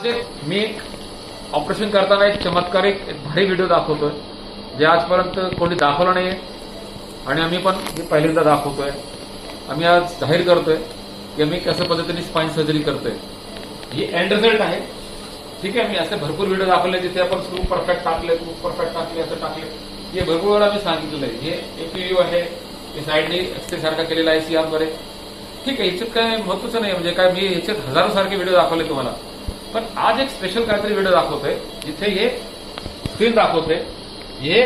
आज एक मी एक ऑपरेशन करताना एक चमत्कारिक एक भारी व्हिडिओ दाखवतोय जे आजपर्यंत कोणी दाखवला नाहीये. आणि आम्ही पण हे पहिल्यांदा दाखवतोय. आम्ही आज जाहीर करतोय की आम्ही कशा पद्धतीने स्पाईन सर्जरी करतोय. ही एंड रिझल्ट आहे. ठीक आहे मी असे भरपूर व्हिडिओ दाखवले जिथे आपण स्क्रू परफेक्ट टाकले स्क्रू परफेक्ट टाकले असं टाकले. हे भरपूर वेळा मी सांगितलेलं आहे. हे एपीयू आहे हे साईडने एक्सरे सारखा केलेला आहे सियामद्वारे ठीक आहे याच्यात काय महत्वाचं नाही. म्हणजे काय मी याच्यात हजारो सारखे व्हिडिओ दाखवले तुम्हाला. पण आज एक स्पेशल काहीतरी व्हिडिओ दाखवतोय जिथे हे स्क्रीन दाखवते हे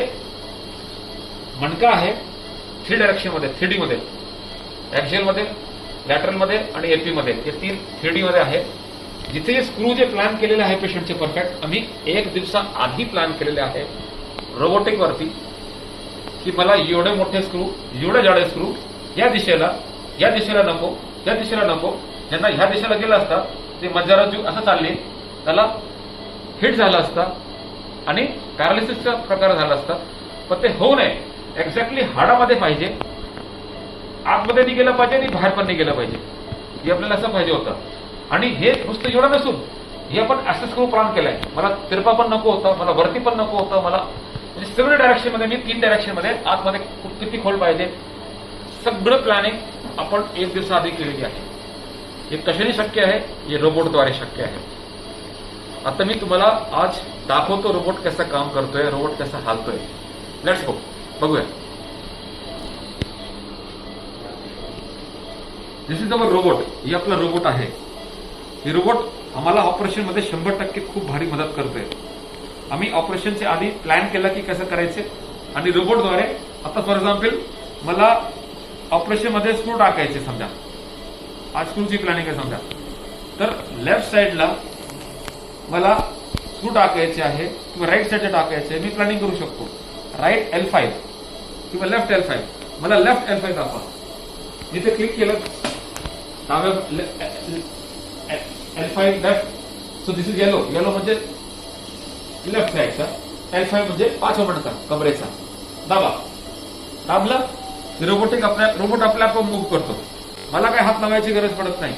मणका आहे थ्री डायरेक्शनमध्ये थ्री डी मध्ये. एक्झेल मध्ये लॅटरलमध्ये आणि एपी मध्ये. हे तीन थ्री डी मध्ये आहे. जिथे हे स्क्रू जे प्लॅन केलेले आहे पेशंटचे परफेक्ट आम्ही एक दिवसा आधी प्लॅन केलेले आहे रोबोटिक वरती की मला एवढे मोठे स्क्रू एवढे जाडे स्क्रू या दिशेला या दिशेला नको या दिशेला नको ज्यांना ह्या दिशेला गेलं असता ते मज्जाराजू असं चालले त्याला हिट झाला असता आणि पॅरालिसिसचा प्रकार झाला असता. पण ते होऊ नये. एक्झॅक्टली हाडामध्ये पाहिजे. आतमध्ये नाही गेलं पाहिजे आणि बाहेर पण नाही गेलं पाहिजे. हे आपल्याला असं पाहिजे होतं. आणि हे नुसतं एवढं नसून हे आपण असंच करून प्लान केलाय. मला तिरपा पण नको होता मला वरती पण नको होतं मला म्हणजे सगळं डायरेक्शनमध्ये मी तीन डायरेक्शनमध्ये आतमध्ये किती खोल पाहिजे सगळं प्लॅनिंग आपण एक दिवसाआधी केलेली आहे. हे कशाने शक्य आहे? हे रोबोटद्वारे शक्य आहे. आता मी तुम्हाला आज दाखवतो रोबोट कसं काम करतोय रोबोट कसा हालतोय. लेट्स गो बघूया. दिस इज अवर रोबोट ही आपला रोबोट आहे. हे रोबोट आम्हाला ऑपरेशनमध्ये शंभर टक्के खूप भारी मदत करतोय. आम्ही ऑपरेशनच्या आधी प्लॅन केला की कसं करायचे? आणि रोबोटद्वारे आता फॉर एक्झाम्पल मला ऑपरेशनमध्ये स्क्रू टाकायचे समजा. आज स्क्रूची प्लॅनिंग आहे समजा. तर लेफ्ट साईडला मला टू टाकायचे आहे किंवा राईट साईडला टाकायचे मी प्लॅनिंग करू शकतो. राईट एल फाईव्ह किंवा लेफ्ट एल फाईव्ह मला लेफ्ट एल फाईव्ह दाखवा. जिथे क्लिक केलं डाव्या L five left so this is yellow yellow म्हणजे लेफ्ट साईडचा एल फाईव्ह म्हणजे पाचवा बटनचा कमरेचा. दाबा. दाबला रोबोटिक आपल्या रोबोट आपल्या आपण मूव्ह करतो. मला काही हात लावायची गरज पडत नाही.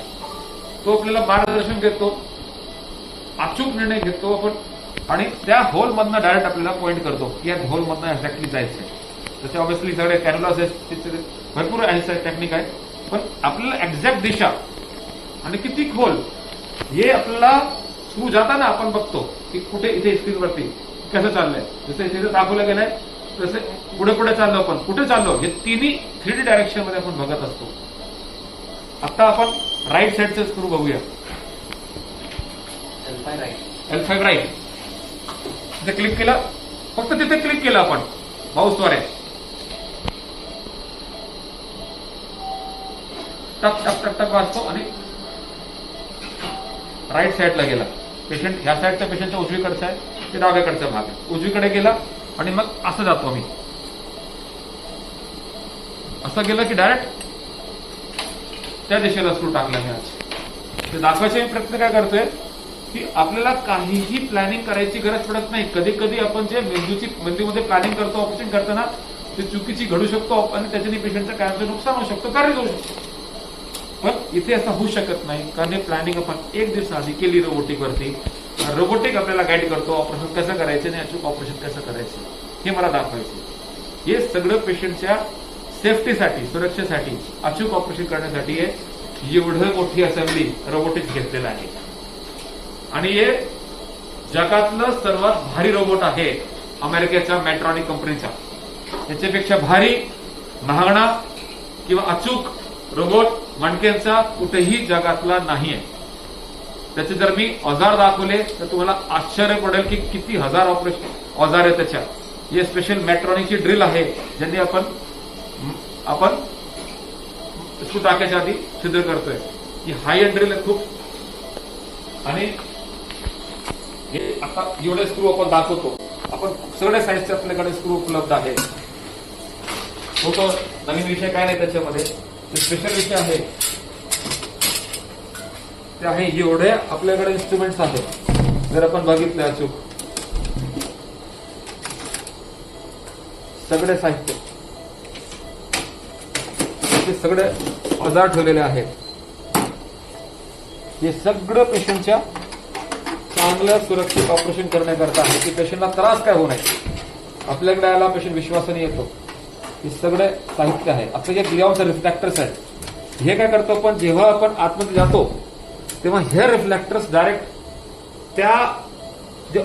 तो आपल्याला मार्गदर्शन देतो अचूक निर्णय घेतो आपण आणि त्या होल मधनं डायरेक्ट आपल्याला पॉईंट करतो की या होलमधनं एक्झॅक्टली जायचंय. तसे ऑब्व्हियसली सगळे कॅनोलास भरपूर आहे टेक्निक आहे पण आपल्याला एक्झॅक्ट दिशा आणि किती खोल हे आपल्याला थ्रू जाताना आपण बघतो की कुठे इथे स्क्रीनवरती कसं चाललंय. जसं इथे दाखवलं गेलंय तसं पुढे पुढे चाललो आपण. कुठे चाललो? हे तिन्ही थ्री डी डायरेक्शनमध्ये आपण बघत असतो. आता आपण राईट साईडचं स्क्रू बघूया. एल फाईव्ह राईट तिथे क्लिक केलं. फक्त तिथे क्लिक केलं आपण. माऊसद्वारे टक टक टक टक वाजतो आणि राईट साईडला गेला. पेशंट ह्या साईडच्या पेशंटच्या उजवीकडचा आहे ते डाव्याकडचा भाग आहे. उजवीकडे गेला आणि मग असं जातो मी असं गेलं की डायरेक्ट त्या दिशेला स्क्रू टाकला मी आज. ते दाखवायचा मी प्रयत्न काय करतोय? की आपल्याला काहीही प्लॅनिंग करायची गरज पडत नाही. कधी कधी आपण जे मेंदूची मेंदूमध्ये प्लॅनिंग करतो ऑपरेशन करताना ते चुकीची घडू शकतो आणि त्याच्याने पेशंटचं कायमचं नुकसान होऊ शकतं कार्य होऊ शकतो. पण इथे असं होऊ शकत नाही कारण हे प्लॅनिंग आपण एक दिवस आधी केली रोबोटिकवरती रोबोटिक आपल्याला गाईड करतो ऑपरेशन कसं करायचं आणि अचूक ऑपरेशन कसं करायचं हे मला दाखवायचं. हे सगळं पेशंटच्या सेफ्टीसाठी सुरक्षेसाठी अचूक ऑपरेशन करण्यासाठी हे एवढं मोठी असेंब्ली रोबोटिक्स घेतलेलं आहे. आणि हे जगातलं सर्वात भारी रोबोट आहे अमेरिकेच्या मॅट्रॉनिक कंपनीचा याच्यापेक्षा भारी महागणा किंवा अचूक रोबोट मणकेचा कुठेही जगातला नाहीये त्याचे जर मी औजार दाखवले तर तुम्हाला आश्चर्य पडेल की किती हजार ऑपरेशन औजार आहे त्याच्या. हे स्पेशल मॅट्रॉनिकची ड्रिल आहे ज्यांनी आपण आपण स्क्रू टाकायच्या आधी छिद्र करतोय. की हाय एंड ड्रिल खूप आणि हे आता एवढे स्क्रू आपण दाखवतो. आपण सगळ्या साईजचे आपल्याकडे स्क्रू उपलब्ध आहे. हो तो नवीन विषय काय नाही त्याच्यामध्ये. स्पेशल विषय आहे. ते आहे एवढे आपल्याकडे इन्स्ट्रुमेंट्स आहेत. जर आपण बघितले अचूक. सगळे साहित्य. ते सगळे औजार ठेवलेले आहेत. हे सगळं पेशंटच्या चांगलं सुरक्षित ऑपरेशन करण्याकरता आहे. की पेशंटला त्रास काय होऊ नये. आपल्याकडे आला पेशंट विश्वासाने येतो. हे सगळे साहित्य आहे. आपले जे ग्लिऑन्स रिफ्लॅक्टर्स आहेत हे काय करतो पण जेव्हा आपण आतमध्ये जातो तेव्हा हे रिफ्लॅक्टर्स डायरेक्ट त्या जे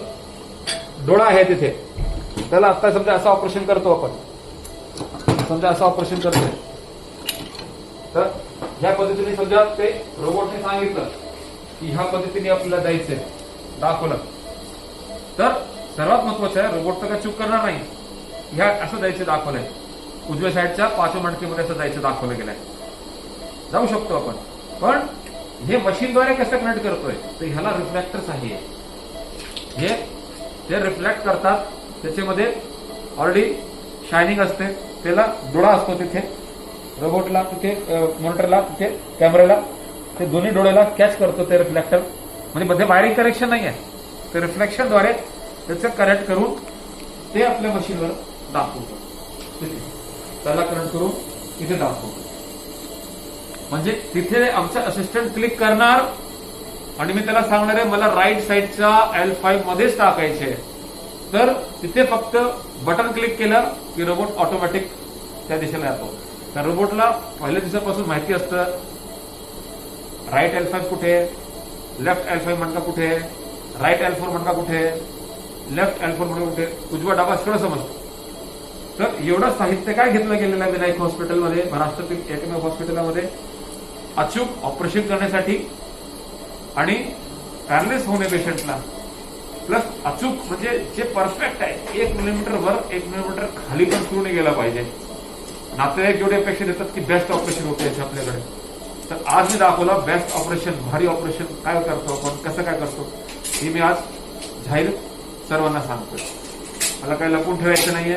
डोळा आहे तिथे त्याला आता समजा असं ऑपरेशन करतो आपण. समजा असं ऑपरेशन करतोय. तर ह्या पद्धतीने समजा ते रोबोटने सांगितलं की ह्या पद्धतीने आपल्याला जायचंय दाखवलं. तर सर्वात महत्वाचं आहे रोबोट तर काय चूक करणार नाही. ह्या असं जायचं दाखवलंय. उजव्या साईडच्या पाचव्या मणकीमध्ये असं जायचं दाखवलं गेलंय. जाऊ शकतो आपण. पण हे मशीनद्वारे कसं कनेक्ट करतोय? तर ह्याला रिफ्लॅक्टर्स आहे. हे ते रिफ्लेक्ट करतात. त्याच्यामध्ये ऑलरेडी शायनिंग असते. त्याला डोळा असतो तिथे. रोबोटला तिथे मॉनिटरला तिथे कॅमेऱ्याला ते दोन्ही डोळ्याला कॅच करतो ते रिफ्लेक्टर म्हणजे मध्ये वायरिंग करेक्शन नाही आहे ते रिफ्लेक्शनद्वारे त्याचं कनेक्ट करून ते आपल्या मशीनवर दाखवतो. तिथे. त्याला कनेक्ट करून तिथे दाखवतो. म्हणजे तिथे आमचा असिस्टंट क्लिक करणार आणि मी त्याला सांगणार आहे मला राईट साईडच्या एल फाईव्ह मध्येच टाकायचे तर तिथे फक्त बटन क्लिक केलं की रोबोट ऑटोमॅटिक त्या दिशेला येतो त्या रोबोटला पहिल्या दिवसापासून माहिती असतं राईट अल्फाय कुठे लेफ्ट अल्फाय मणका कुठे राईट अल्फोर मणका कुठे लेफ्ट अल्फोर मणका कुठे उजवा डाबा सगळं समजतं. तर एवढं साहित्य काय घेतलं गेलेलं आहे विनायक हॉस्पिटलमध्ये महाराष्ट्रातील एकमेव हॉस्पिटलमध्ये अचूक ऑपरेशन करण्यासाठी आणि पॅरलेस होणे पेशंटला प्लस अचूक म्हणजे जे परफेक्ट आहे एक मिलीमीटर वर एक मिलीमीटर खाली पण सुरू नाही गेला पाहिजे. नातेवाईक जेवढे अपेक्षा देतात की बेस्ट ऑपरेशन होते याचे आपल्याकडे. तर आज मी दाखवला बेस्ट ऑपरेशन भारी ऑपरेशन काय करतो आपण कसं काय करतो हे मी आज जाहीर सर्वांना सांगतोय. मला काही लपून ठेवायचं नाहीये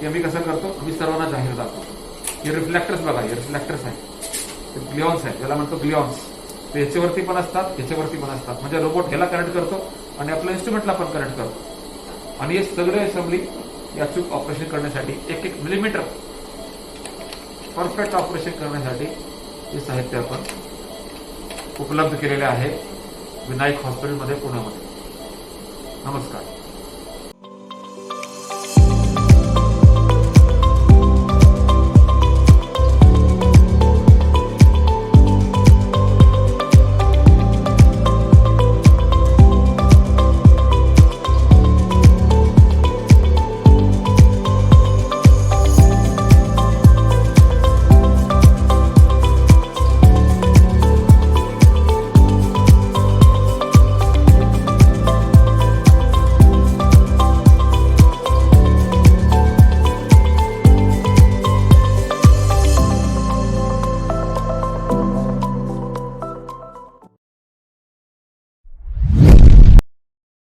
की मी कसं करतो मी सर्वांना जाहीर दाखवतो. हे रिफ्लेक्टर्स बघा हे रिफ्लेक्टर्स आहे ग्लिऑन्स आहे ज्याला म्हणतो ग्लिऑन्स ते याच्यावरती पण असतात याच्यावरती पण असतात. म्हणजे रोबोट ह्याला कनेक्ट करतो आणि आपल्या इन्स्ट्रुमेंटला पण कनेक्ट करतो. आणि हे सगळे असेंब्ली या चूक ऑपरेशन करण्यासाठी एक एक मिलीमीटर परफेक्ट ऑपरेशन करण्यासाठी हे साहित्य आपण उपलब्ध केलेले आहे विनायक हॉस्पिटलमध्ये पुण्यामध्ये. नमस्कार.